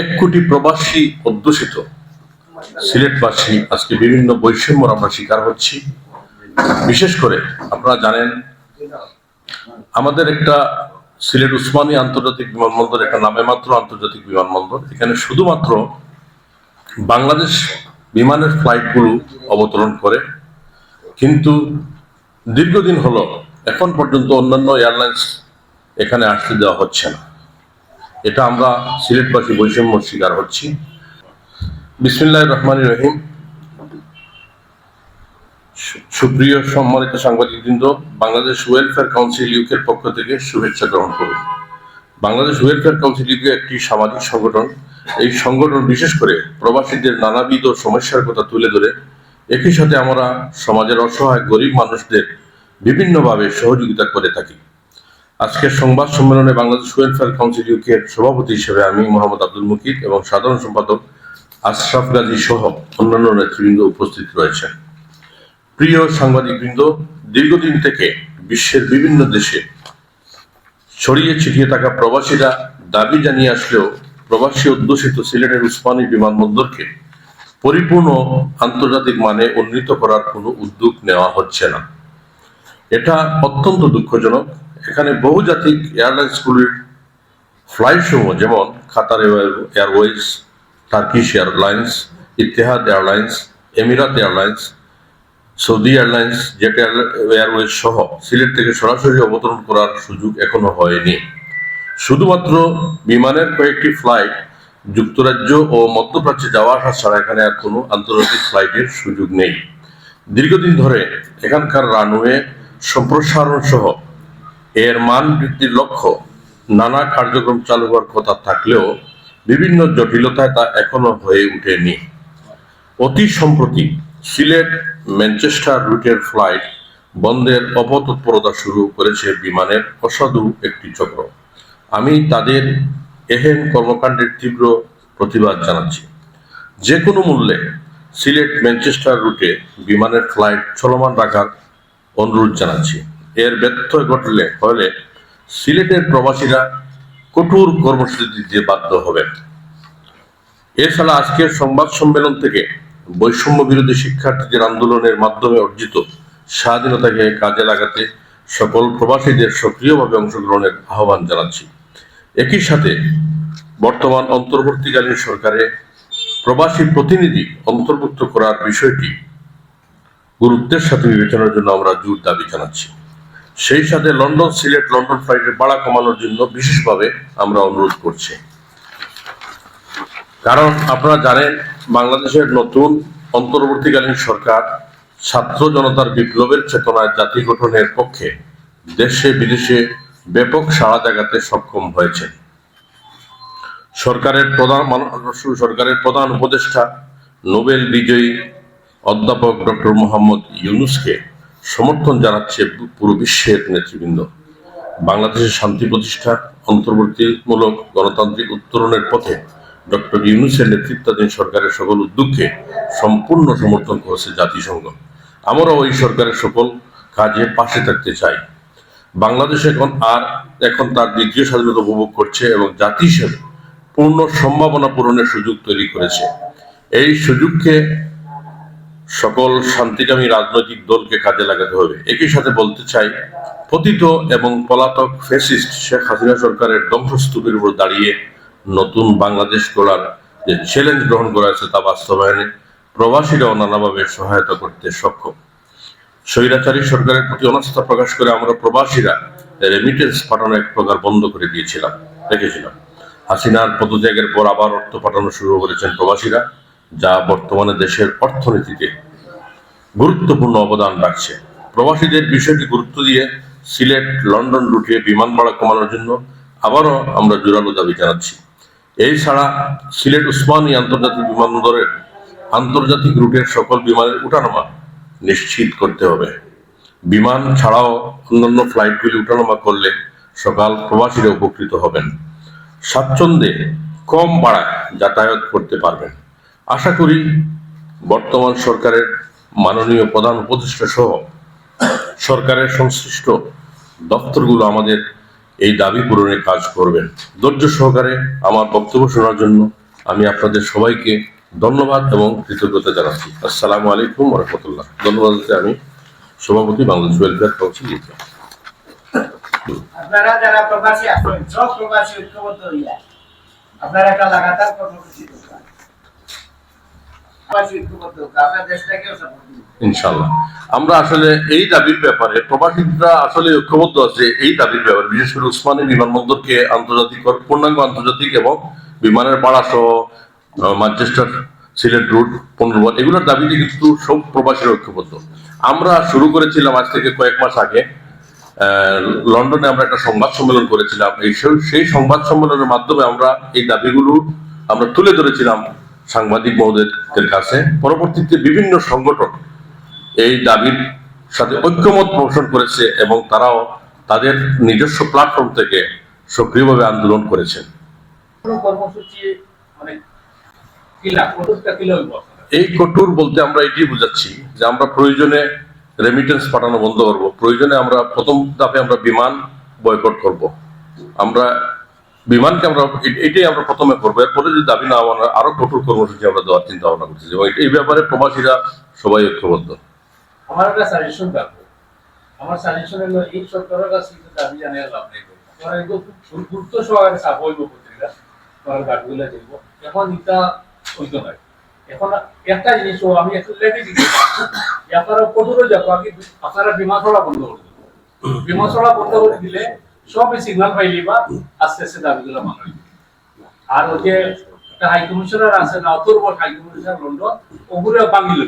এক কোটি প্রবাসী অধ্যুষিত। সিলেটবাসী আজকে বিভিন্ন বৈষম্যর আমরা শিকার হচ্ছি। বিশেষ করে আপনারা জানেন, আমাদের একটা সিলেট উসমানী আন্তর্জাতিক বিমানবন্দর একটা নামে মাত্র আন্তর্জাতিক বিমানবন্দর। এখানে শুধুমাত্র বাংলাদেশ বিমানের ফ্লাইটগুলো অবতরণ করে। কিন্তু দীর্ঘদিন হলো, এখন পর্যন্ত অন্যান্য এয়ারলাইন্স এখানে আসতে দেওয়া হচ্ছে না। এটা আমরা সিলেটবাসী বৈষম্য শিকার হচ্ছি। বিসমিল্লাহ রহমান রহিম। সুপ্রিয় সম্মানিত সাংবাদিকবৃন্দ, বাংলাদেশ ওয়েলফেয়ার কাউন্সিল ইউকের পক্ষ থেকে শুভেচ্ছা গ্রহণ করুন। বাংলাদেশ ওয়েলফেয়ার কাউন্সিল ইউকে একটি সামাজিক সংগঠন। এই সংগঠন বিশেষ করে প্রবাসীদের নানাবিধ সমস্যার কথা তুলে ধরে। একই সাথে আমরা সমাজের অসহায় গরিব মানুষদের বিভিন্নভাবে সহযোগিতা করে থাকি। আজকের সংবাদ সম্মেলনে বাংলাদেশ ওয়েলফেয়ার কাউন্সিল ইউকের সভাপতি হিসেবে আমি মোহাম্মদ আব্দুল মুকিদ এবং সাধারণ সম্পাদক আশরাফ গাজী সহ অন্যান্য নেতৃবৃন্দ উপস্থিত রয়েছেন প্রিয় সাংবাদিকবৃন্দ, দীর্ঘদিন থেকে বিশ্বের বিভিন্ন দেশে ছড়িয়ে ছিটিয়ে থাকা প্রবাসীরা দাবি জানিয়ে আসলেও প্রবাসী অধ্যুষিত সিলেটের উসমানী বিমানবন্দরকে পরিপূর্ণ আন্তর্জাতিক মানে উন্নীত করার কোনো উদ্যোগ নেওয়া হচ্ছে না। এটা অত্যন্ত দুঃখজনক। এখানে বহুজাতিক এয়ারলাইন্সগুলির ফ্লাইট সমূহ, যেমন air- airways Turkish airlines Etihad airlines Emirates airlines Saudi airlines jet air- airways সহ সিলেট থেকে সরাসরি অবতরণ করার সুযোগ এখনও হয়নি। শুধুমাত্র বিমানের কয়েকটি ফ্লাইট যুক্তরাজ্য ও মধ্যপ্রাচ্যে যাওয়া আসা ছাড়া এখানে আর কোনো আন্তর্জাতিক ফ্লাইটের সুযোগ নেই। দীর্ঘদিন ধরে এখানকার রানওয়ে সম্প্রসারণ সহ এর মান বৃদ্ধির লক্ষ্য নানা কার্যক্রম চালু হওয়ার কথা থাকলেও বিভিন্ন জটিলতায় তা এখনও হয়ে ওঠেনি। অতি সম্প্রতি সিলেট, ম্যানচেস্টার রুটের ফ্লাইট বন্ধের অপতৎপরতা শুরু করেছে বিমানের অসাধু একটি চক্র। আমি তাদের এহেন কর্মকাণ্ডের তীব্র প্রতিবাদ জানাচ্ছি। যে কোনো মূল্যে সিলেট, ম্যানচেস্টার রুটে বিমানের ফ্লাইট চলমান রাখার অনুরোধ জানাচ্ছি। এর ব্যত্যয় ঘটলে হলে সিলেটের প্রবাসীরা কঠোর কর্মসূচি দিতে বাধ্য হবেন। এছাড়া আজকের সংবাদ সম্মেলন থেকে বৈষম্য বিরোধী শিক্ষার্থীদের আন্দোলনের মাধ্যমে অর্জিত স্বাধীনতাকে কাজে লাগাতে সকল প্রবাসীদের সক্রিয়ভাবে অংশগ্রহণের আহ্বান জানাচ্ছি। একই সাথে বর্তমান অন্তর্বর্তীকালীন সরকারে প্রবাসী প্রতিনিধি অন্তর্ভুক্ত করার বিষয়টি গুরুত্বের সাথে বিবেচনার জন্য আমরা জোর দাবি জানাচ্ছি। সেই সাথে লন্ডন সিলেট, লন্ডন ফ্লাইটের ভাড়া কমানোর জন্য বিশেষভাবে আমরা অনুরোধ করছি। কারণ আপনারা জানেন, বাংলাদেশের নতুন অন্তর্বর্তীকালীন সরকার ছাত্র জনতার বিপ্লবের চেতনায় জাতি গঠনের পক্ষে দেশে বিদেশে ব্যাপক সাড়া জাগাতে সক্ষম হয়েছে সরকারের প্রধান সরকারের প্রধান উপদেষ্টা নোবেল বিজয়ী অধ্যাপক ডক্টর মোহাম্মদ ইউনুসকে সমর্থন জানাচ্ছে পুরো বিশ্বের নেতৃবৃন্দ। বাংলাদেশের শান্তি প্রতিষ্ঠা অন্তর্বর্তীমূলক গণতান্ত্রিক উত্তরণের পথে ডক্টর ইউনুসের নেতৃত্বাধীন সরকারের সকল উদ্যোগকে সম্পূর্ণ সমর্থন করেছে জাতিসংঘ। আমরাও ওই সরকারের সকল কাজে পাশে থাকতে চাই। বাংলাদেশ এখন আর এখন তার দ্বিতীয় স্বাধীনতা উপভোগ করছে এবং জাতি হিসেবে পূর্ণ সম্ভাবনা পূরণের সুযোগ তৈরি করেছে। এই সুযোগকে সকল শান্তিকামী রাজনৈতিক দলকে কাজে লাগাতে হবে। একই সাথে বলতে চাই, পতিত এবং পলাতক ফেসিস্ট শেখ হাসিনা সরকারের ধ্বংসস্তূপের উপর দাঁড়িয়ে নতুন বাংলাদেশ গড়ার যে চ্যালেঞ্জ গ্রহণ করা তা বাস্তবায়নে প্রবাসীরাও নানাভাবে সহায়তা করতে সক্ষম। স্বৈরাচারী সরকারের প্রতি অনাস্থা প্রকাশ করে আমরা প্রবাসীরা রেমিটেন্স পাঠানো এক প্রকার বন্ধ করে দিয়েছিলাম দেখেছিলাম হাসিনার পদত্যাগের পর আবার অর্থ পাঠানো শুরু করেছেন প্রবাসীরা। যা বর্তমানে দেশের অর্থনীতিতে গুরুত্বপূর্ণ অবদান রাখছে। প্রবাসীদের বিষয়টি গুরুত্ব দিয়ে সিলেট, লন্ডন রুটে বিমান ভাড়া কমানোর জন্য আবারও আমরা জোরালো দাবি জানাচ্ছি। এই ছাড়া সিলেট উসমানী আন্তর্জাতিক বিমানবন্দরের আন্তর্জাতিক রুটের সকল বিমানের উঠানামা নিশ্চিত করতে হবে। বিমান ছাড়াও অন্যান্য ফ্লাইটগুলি উঠানামা করলে সকাল প্রবাসীরা উপকৃত হবেন। স্বাচ্ছন্দ্যে কম ভাড়ায় যাতায়াত করতে পারবেন। আশা করি বর্তমান সরকারের মাননীয় প্রধান উপদেষ্টা সহ সরকারের সংশ্লিষ্ট দপ্তরগুলো আমাদের এই দাবি পূরণে কাজ করবেন। ধৈর্য সহকারে আমার বক্তব্য শোনার জন্য আমি আপনাদের সবাইকে ধন্যবাদ এবং কৃতজ্ঞতা জানাচ্ছি। আসসালামু আলাইকুম রহমতুল্লাহ। ধন্যবাদ আমি সভাপতি বাংলাদেশ ওয়েলফেয়ার কাউন্সিল আপনারা যারা প্রবাসী আছেন, সব প্রবাসী ঐক্যবদ্ধ হইয়া, আপনারা একটা লাগাতার কর্মসূচি দরকার প্রবাসী ঐক্যবদ্ধ হোক, আপনার দেশটাকেও সাপোর্ট দিন ইনশাল্লাহ আমরা আসলে এই দাবির ব্যাপারে, প্রবাসীরা আসলে ঐক্যবদ্ধ আছে এই দাবির ব্যাপারে। বিশেষ করে উসমানী বিমানবন্দরকে আন্তর্জাতিক, পূর্ণাঙ্গ আন্তর্জাতিক এবং বিমানের পাড়া সহ ম্যানচেস্টার সিলেট রুট পুনর্বল এগুলোর দাবিতে কিন্তু সব প্রবাসীরা ঐক্যবদ্ধ। আমরা শুরু করেছিলাম আজ থেকে কয়েক মাস আগে লন্ডনে আমরা একটা সংবাদ সম্মেলন করেছিলাম। এই সেই সংবাদ সম্মেলনের মাধ্যমে আমরা এই দাবিগুলো আমরা তুলে ধরেছিলাম সাংবাদিক মহোদয়দের কাছে। পরবর্তীতে বিভিন্ন সংগঠন এই দাবির সাথে ঐক্যমত পোষণ করেছে এবং তারাও তাদের নিজস্ব প্ল্যাটফর্ম থেকে সক্রিয়ভাবে আন্দোলন করেছেন। মানে এই কঠোর বলতে আমরা এটি বুঝাচ্ছি যে আমরা প্রয়োজনে রেমিটেন্স পাঠানো বন্ধ করব। প্রয়োজনে আমরা প্রথম ধাপে আমরা বিমান বয়কট করব। আমরা বিমানকে আমরা এটাই আমরা প্রথমে করব। এরপরে যদি দাবি না আমরা আরও কঠোর কর্মসূচি আমরা দেওয়ার চিন্তা ভাবনা করতেছি। এবং এই ব্যাপারে প্রবাসীরা সবাই ঐক্যবদ্ধ। আমার একটা সাজেশন থাকব আমার সাজেশন হলো, এই সরকারের কাছে কিন্তু দাবি জানিয়ে লাভ নেই গুরুত্ব সহকারে চাপ এখন এটা হইতো না। এখন একটা জিনিস আমি একটু লেগে দিচ্ছি আপনারা কঠোর যাব আগে আপনারা বিমান চলা বন্ধ করে বিমান চলা বন্ধ করে দিলে সব সিগন্যাল পাইলি বা আস্তে আস্তে দাবিগুলো মানা। আর ওই যে একটা হাই কমিশনার আছে না অতর্ব হাই কমিশনার লন্ডন ওগুলো বাঙিলে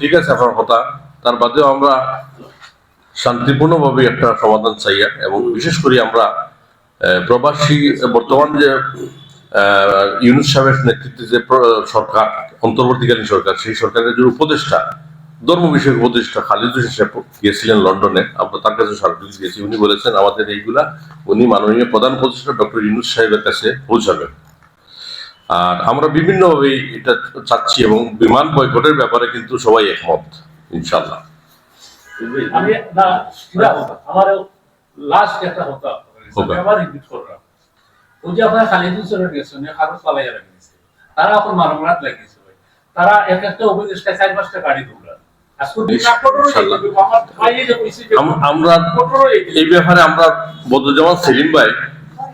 ঠিক আছে আপনার কথা। তার বাদেও আমরা শান্তিপূর্ণভাবে একটা সমাধান চাইয়া এবং বিশেষ করে আমরা প্রবাসী বর্তমান যে ইউনুস সাহেবের নেতৃত্বে যে সরকার অন্তর্বর্তীকালীন সরকার সেই সরকারের যে উপদেষ্টা ধর্ম বিষয়ক উপদেষ্টা খালিদ হোসেন সাহেব গিয়েছিলেন লন্ডনে। আমরা তার কাছে উনি বলেছেন আমাদের এইগুলা উনি মাননীয় প্রধান উপদেষ্টা ডক্টর ইউনুস সাহেবের কাছে পৌঁছাবেন আর আমরা বিভিন্নভাবে এটা চাচ্ছি এবং বিমান বয়কটের ব্যাপারে কিন্তু সবাই একমত ইনশাল্লাহ আমার লাস্ট একটা হতো Okay. আবার রিপিট করলাম ওই যে আপনার খালিদ হোসেনের গেছে। তারা এখন মারমরাত লাগিয়েছে ভাই। তারা এক একটা উপদেষ্টায় চার পাঁচটা গাড়ি দৌড়ান। আমার হয়ে। এই ব্যাপারে আমরা বদরুজ্জামান সেলিম ভাই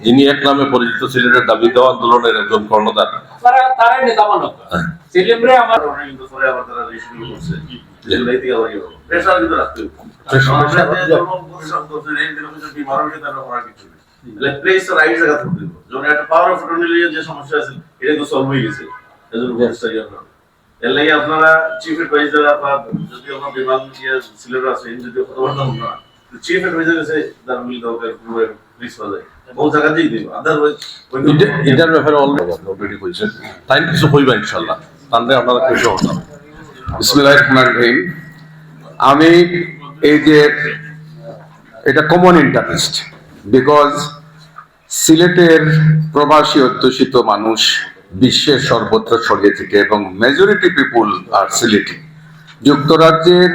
যিনি এক নামে পরিচিত ছিলেন দাবি দেওয়া আন্দোলনের একজন কর্ণধার। তারাই নেতা মানব। সেলিমরে আমার পরে আমরা। তাহলে প্লেস আর। যেমন একটা পাওয়ার অফ অ্যাটর্নি যে সমস্যা আছে এটা তো সলভ হয়ে গেছে। এজন্য ইয়ে করা। এর লাগি আপনারা চিফ অ্যাডভাইজার বা যদি আপনার বিমান ইয়ে সিলেট আছে যদি কথাবার্তা না চিফ অ্যাডভাইজার এসে তার মিল দরকার প্লিজ পাওয়া যায়। বহু জায়গাতেই দিব আদারওয়াইজ এটা- এটার ব্যাপারে অলরেডি কইছেন তাই কিছু হইবা তাহলে আপনারা খুশি রহিম আমি এই যে এটা কমন ইন্টারেস্ট বিকজ সিলেটের প্রবাসী অধ্যুষিত মানুষ বিশ্বের সর্বত্র ছড়িয়ে থাকে এবং মেজরিটি পিপুল আর সিলেটি। যুক্তরাজ্যের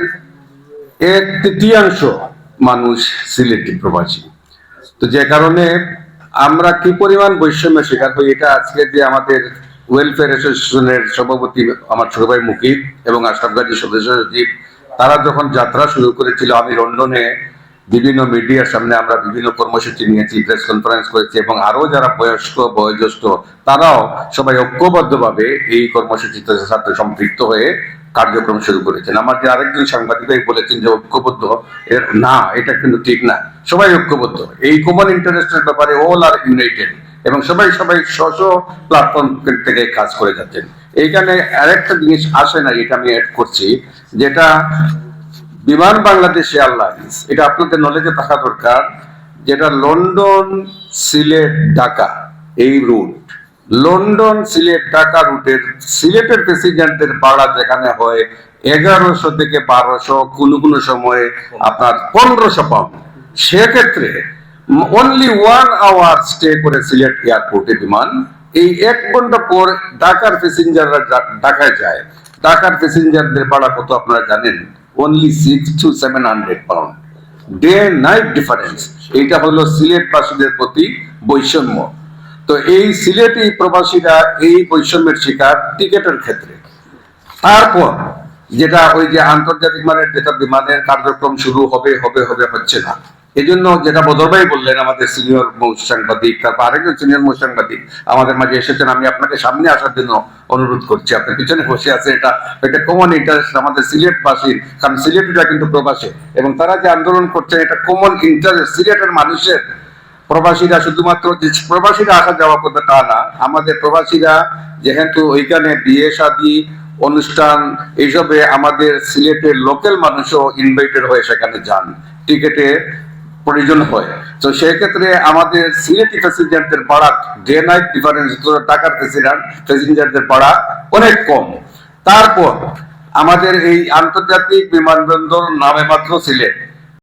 এক তৃতীয়াংশ মানুষ সিলেটি প্রবাসী। তো যে কারণে আমরা কি পরিমাণ বৈষম্য শিকার হই, এটা আজকে যে আমাদের ওয়েলফেয়ার অ্যাসোসিয়েশনের সভাপতি আমার ছোট ভাই মুকিব এবং আশরাফ গাজী সদস্য সচিব, তারা যখন যাত্রা শুরু করেছিল, আমি লন্ডনে বিভিন্ন মিডিয়ার সামনে আমরা বিভিন্ন কর্মসূচি নিয়েছি প্রেস কনফারেন্স করেছি এবং আরও যারা বয়স্ক, বয়োজ্যেষ্ঠ, তারাও সবাই ঐক্যবদ্ধভাবে এই কর্মসূচিতে সাথে সম্পৃক্ত হয়ে কার্যক্রম শুরু করেছেন। আমার যে আরেকজন সাংবাদিক ভাই বলেছেন যে ঐক্যবদ্ধ এর না, এটা কিন্তু ঠিক না। সবাই ঐক্যবদ্ধ। এই কমন ইন্টারেস্টের ব্যাপারে অল আর ইউনাইটেড এবং সবাই সবাই স্ব স্ব প্ল্যাটফর্ম থেকে কাজ করে যাচ্ছেন। এইখানে আরেকটা জিনিস আসে না, এটা আমি অ্যাড করছি, যেটা বিমান বাংলাদেশ এয়ারলাইন্স, এটা আপনাদের নলেজে থাকা দরকার, যেটা লন্ডন, সিলেট, ঢাকা, এই রুট লন্ডন, সিলেট, ঢাকা রুটের, সিলেটের প্যাসেঞ্জারদের ভাড়া যেখানে হয়, এগারোশো থেকে বারোশো, কোনো কোনো সময়ে আপনার পনেরোশো পাউন্ড সেক্ষেত্রে অনলি ওয়ান আওয়ার স্টে করে সিলেট এয়ারপোর্টে বিমান। এই এক ঘণ্টা পর ঢাকার প্যাসেঞ্জাররা ঢাকায় যায়। ঢাকার প্যাসেঞ্জারদের ভাড়া কত আপনারা জানেন? Only six to seven hundred pound day night difference এটা হলো সিলেটবাসীদের প্রতি বৈষম্য। তো এই সিলেটি প্রবাসীরা এই বৈষম্যের শিকার টিকেটের ক্ষেত্রে। তারপর যেটা ওই যে আন্তর্জাতিক মানের যেটা বিমানের কার্যক্রম শুরু হবে হবে হবে, হচ্ছে না। এই জন্য যেটা বদর ভাই বললেন, আমাদের সিনিয়র সাংবাদিক, তারপর আরেকজন সিনিয়র সাংবাদিক আমাদের মাঝে এসেছেন, আমি আপনাকে সামনে আসার জন্য অনুরোধ করছি। আপনার পিছনে বসে আছে এটা এটা কমন ইন্টারেস্ট আমাদের সিলেটবাসীর, কারণ সিলেটিরা কিন্তু প্রবাসী, এবং তারা যে আন্দোলন করছেন, এটা কমন ইন্টারেস্ট সিলেটের মানুষের প্রবাসীরা শুধুমাত্র যে প্রবাসীরা আসা যাওয়া করবে তা না, আমাদের প্রবাসীরা যেহেতু ওইখানে বিয়ে শাদী অনুষ্ঠান এইসবে আমাদের সিলেটের লোকাল মানুষও ইনভাইটেড হয়ে সেখানে যান। টিকেটে প্রয়োজন হয়। তো সেক্ষেত্রে আমাদের সিলেটি প্যাসেঞ্জারদের ভাড়া ডে নাইট ডিফারেন্স টাকার প্যাসেঞ্জারদের ভাড়া অনেক কম। তারপর আমাদের এই আন্তর্জাতিক বিমানবন্দর নামে মাত্র সিলেট।